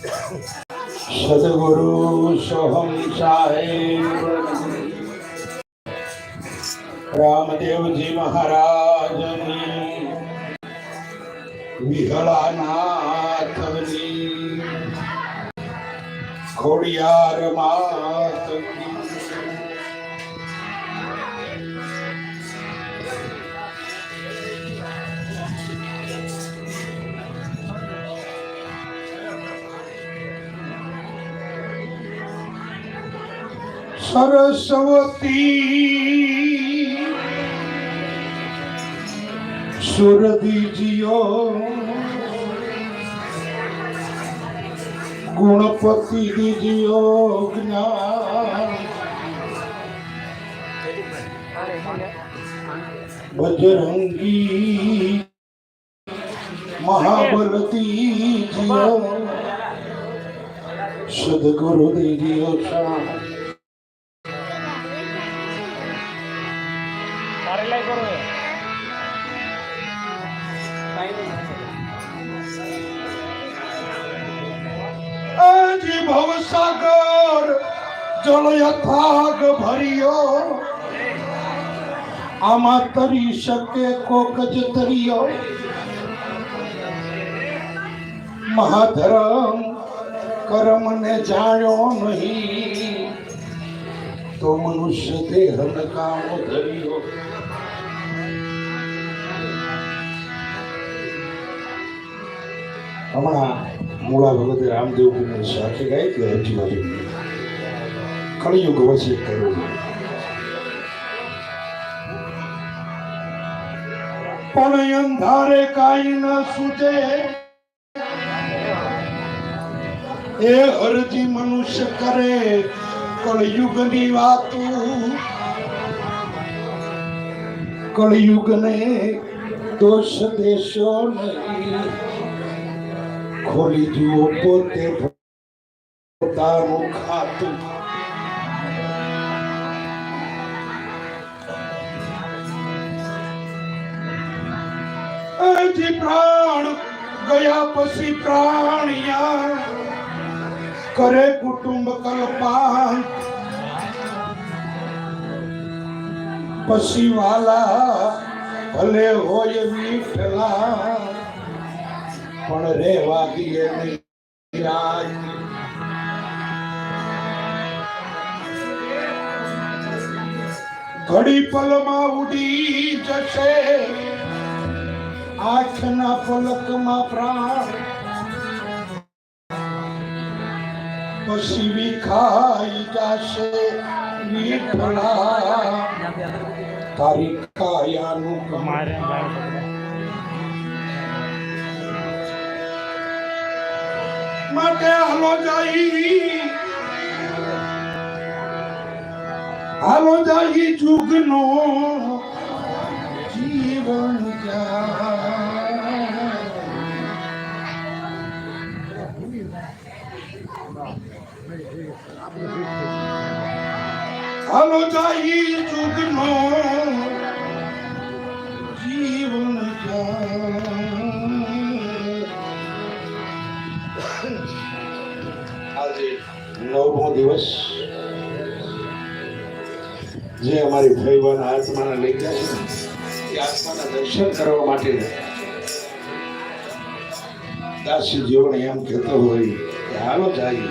સદગુરુ સોહમ સાહેબ રામદેવજી મહારાજની વિહળાનાથની ખોડિયાર માતની સરસ્વતી. સુરદીજીઓ ગુણપતિ દીજીઓ જ્ઞાન બજરંગી મહાબલતીજીઓ સદગુરુ દીજીઓ શાહ આજી ભવસાગર જળ યથાગ ભર્યો. આમાં તરી શકે કોક જ તરિયો. મહાધરમ કર્મ ને જાણ્યો નહીં. તો મનુષ્ય દેહ નકામો ધર્યો. હમણાં મૂળા ભગત રામદેવ સાથે ગાઈ કે હજી બાજુ કળિયુગ વચ્ચે કર્યું. પણ અંધારે કાઈ ન સૂજે. એ હરજી મનુષ્ય કરે કળયુગની વાતો. કળયુગને દોષ દેશો નહીં. ખોલી જુઓ પોતે પોતાનું ખાતું. અહીંથી પ્રાણ ગયા પછી પ્રાણિયા કરે કુટુંબ કલ્પાન પછી વાલા ભલે હોય વીઠલા પણ રેવા દે નહીં. ઘડી પલમાં ઉડી જશે. આંખના પલકમાં પ્રાણ. પછી વિખાઈ જશે વીઠલા તારી કાયાનું કમાલ માટે હાલો જાય હાલો જાય જુગનો જીવન હાલો જાય જુગનો દિવસ જે અમારી ભાઈવાના આત્માને લઈ ગયા છે એ આત્માના દર્શન કરવા માટે દાસી જીવન એમ કહેતો હોય કે હાલો જાય.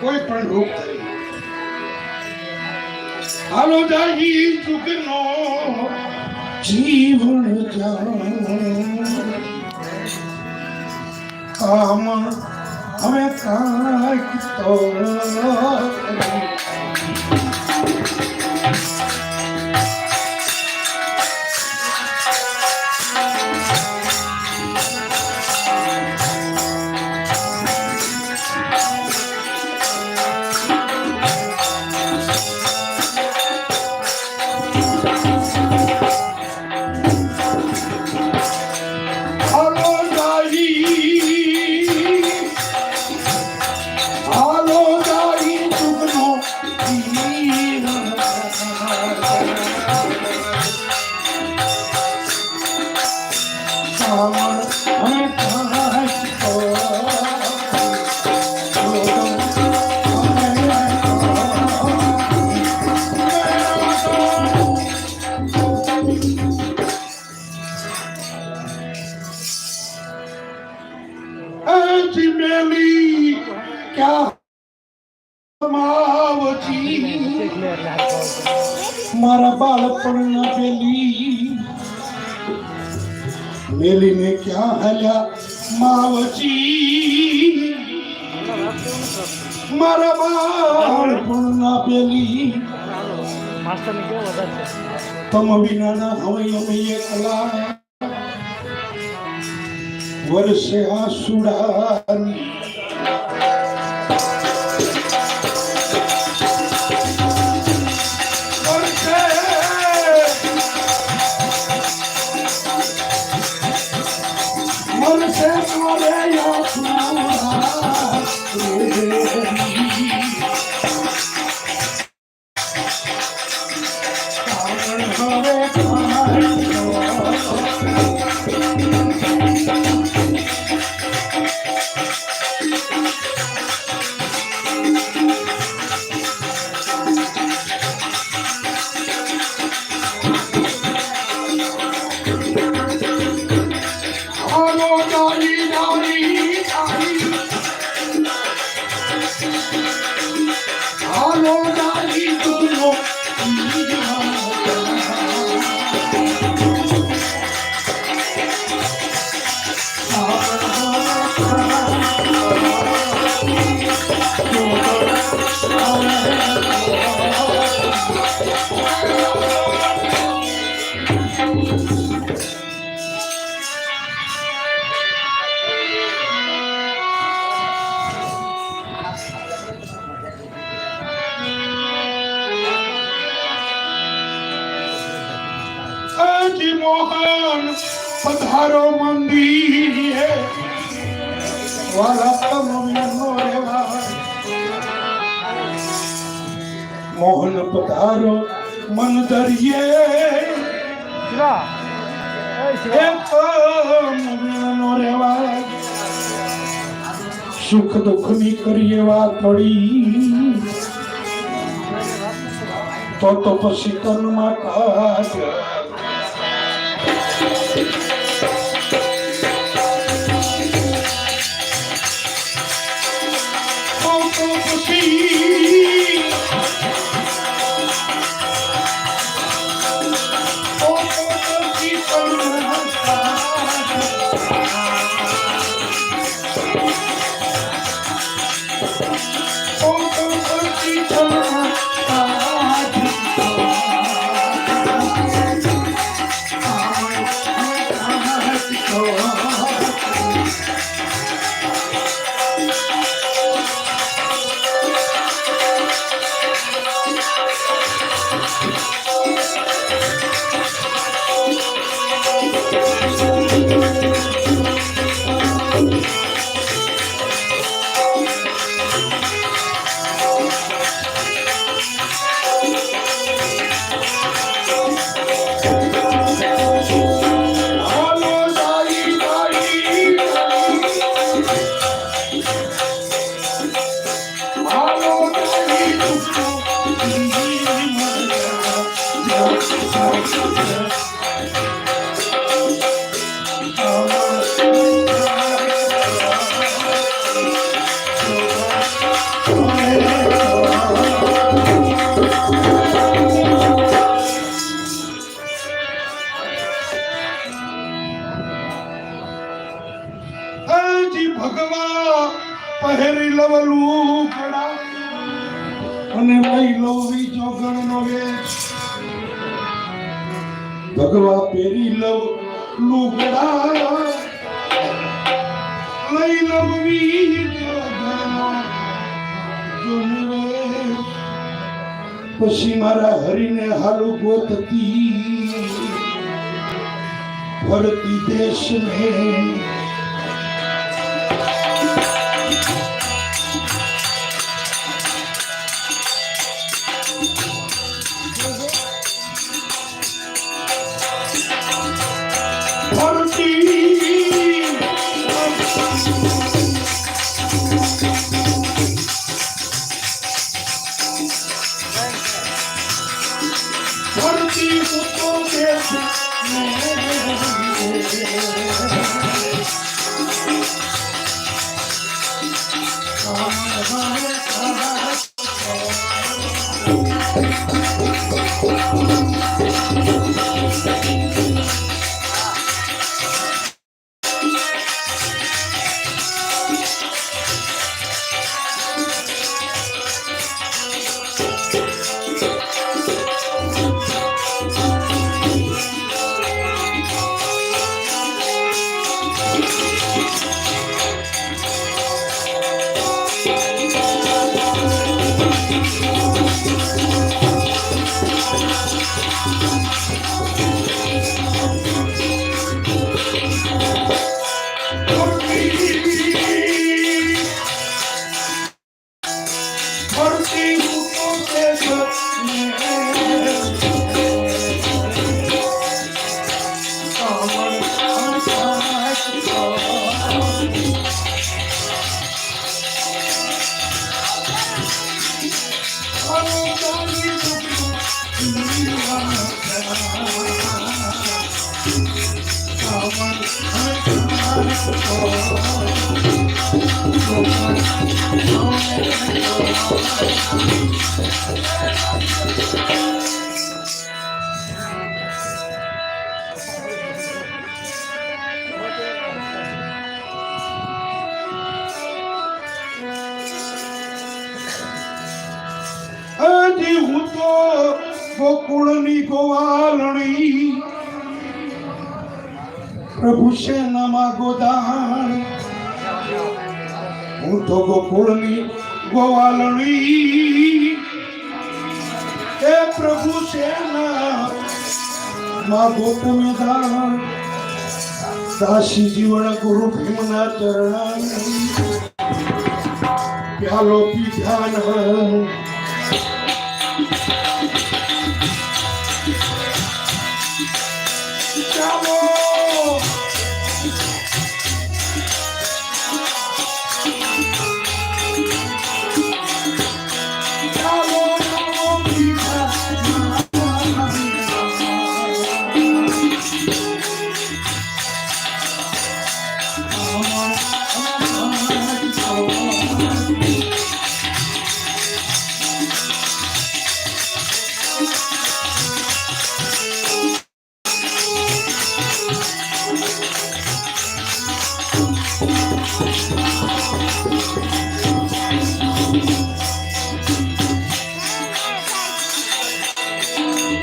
કોઈ પણ રૂપ ધરી. હાલો જાય ચૂકનો. જીવન જાણ. કામ মাধ্যমে তাই આજી મેલી ક્યાં માવજી મારા બાળપણના પેલી મેલીને ક્યાં હાલ્યા માવજી મારા બાળપણના પેલી ને તમ વિનાના હવે અમે એકલા. fuerce a surar. All over પધારો મંદિર હે. રેવા મોહન પધારો, મન દરિયે સુખ દુઃખની કરીએ વાત પડી. તો તો પછી તનમાં કાઢ. ભગવા પહેરી અને લઈ લવરી જોગણ નો વેશ. ભગવા પહેરી લવ લુગડા લઈ લવવી પછી મારા હરીને હાલુ ગોતતી, ફરતી દેશને ધરતી હજી હું તો ગોકુળની ગોવાલણી. પ્રભુ છે નમા ગોદાણ? હું તો ગોકુળની ગોવાલણી. એ પ્રભુ છે મા ગોકુળ દાણ દાસી જીવન ગુરુ ભીમના ચરણ પ્યાલો પીધ્યાન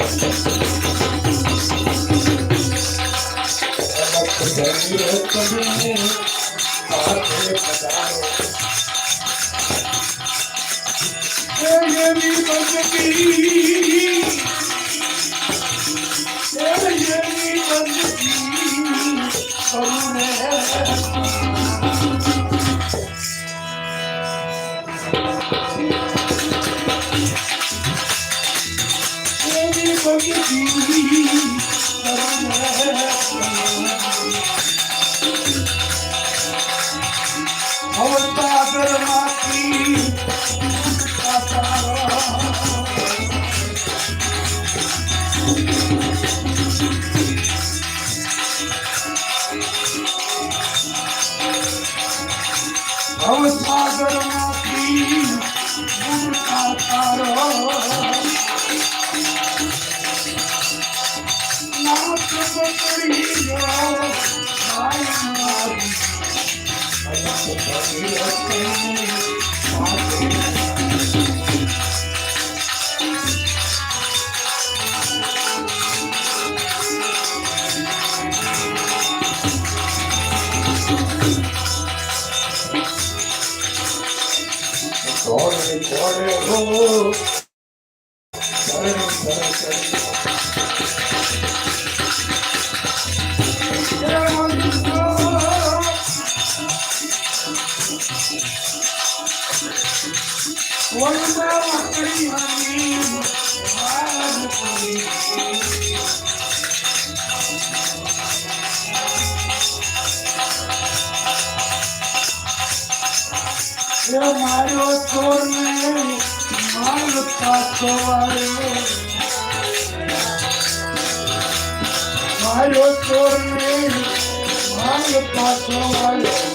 Yeah, yeah, yeah, Oh. મારો ચોર ને માલ પાછો વાળ્યો મારો ચોર ને માલ પાછો વાળ્યો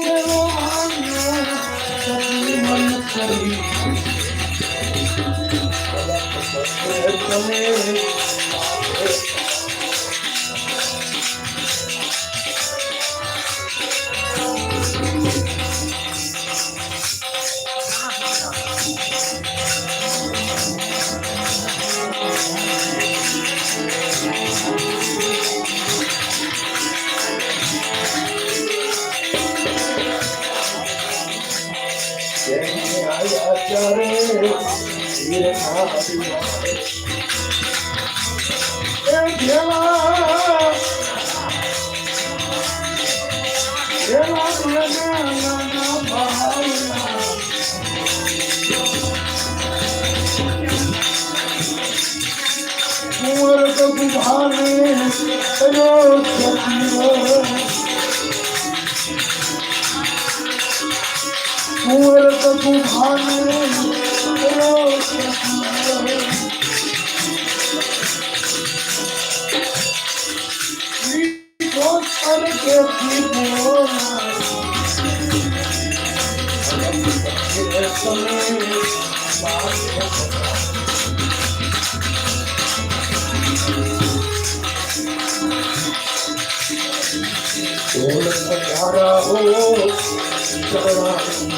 મેરો માન્યો સતી મન કરી તમે মুহূর্ত তুফানে করকে ধারা হো চড়া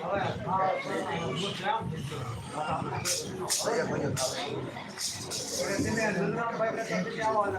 好了，好，没涨。我有，我有投。我要什么？两百块钱的家，两。个，